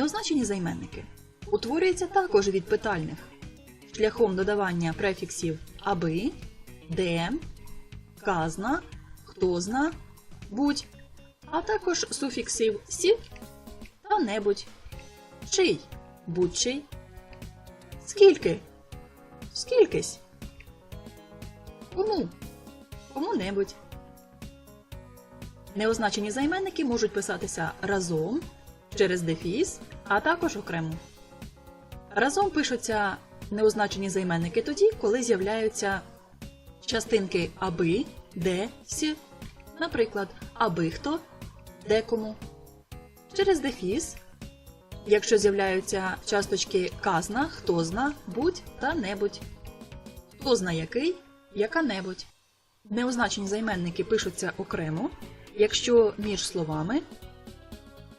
Неозначені займенники. Утворюються також від питальних. Шляхом додавання префіксів аби, де, казна, хто зна, будь, а також суфіксів сі та небудь, чий, будь-чий, скільки, скількись, кому, кому-небудь. Неозначені займенники можуть писатися разом, через дефіс, а також окремо. Разом пишуться неозначені займенники тоді, коли з'являються частинки аби, де, сі, наприклад, аби хто, декому. Через дефіс, якщо з'являються часточки казна, хто зна, будь та небудь. Хто зна який, яка-небудь. Неозначені займенники пишуться окремо, якщо між словами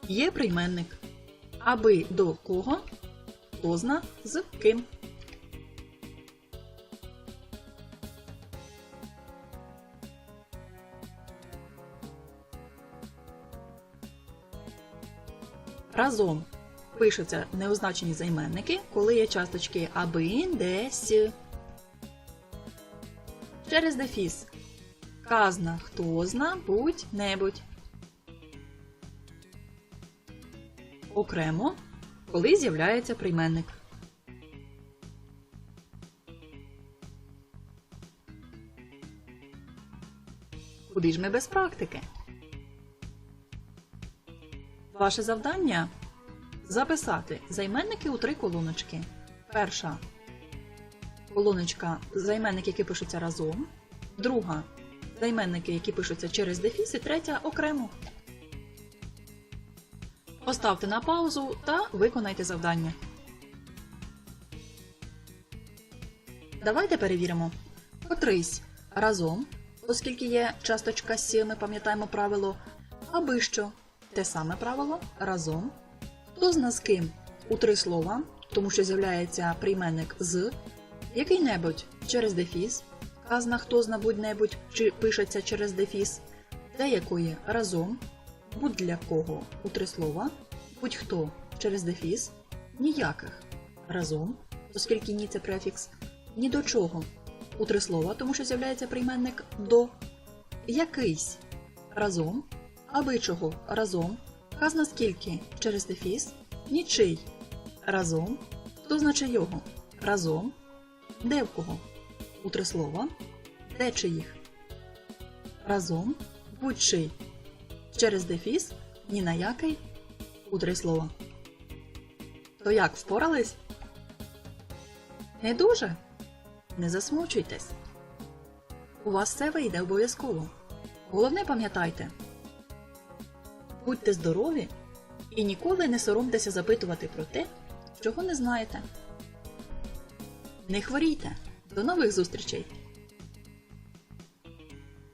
є прийменник. Аби до кого, хто зна з ким. Разом пишуться неозначені займенники, коли є часточки аби, десь. Через дефіс. Казна, хто зна, будь-небудь. Окремо, коли з'являється прийменник. Куди ж ми без практики? Ваше завдання записати займенники у три колоночки. Перша колоночка займенники, які пишуться разом. Друга займенники, які пишуться через дефіс, і третя окремо. Поставте на паузу та виконайте завдання. Давайте перевіримо. Котрийсь разом, оскільки є часточка сі, ми пам'ятаємо правило, аби що. Те саме правило разом. Хто з ким у три слова, тому що з'являється прийменник з, який-небудь через дефіс, казна хто зна будь-небудь чи пишеться через дефіс, деякої разом, будь для кого у три слова, будь-хто через дефіс, ніяких. Разом, оскільки ні це префікс, ні до чого у три слова, тому що з'являється прийменник до, якийсь разом, аби чого разом, казна скільки через дефіс, нічий. Разом, хто значить його? Разом, де в кого? У три слова, де чиїх разом, будь-чий через дефіс, ні на який у три слова. То як впорались? Не дуже? Не засмучуйтесь. У вас все вийде обов'язково. Головне пам'ятайте. Будьте здорові і ніколи не соромтеся запитувати про те, чого не знаєте. Не хворійте. До нових зустрічей!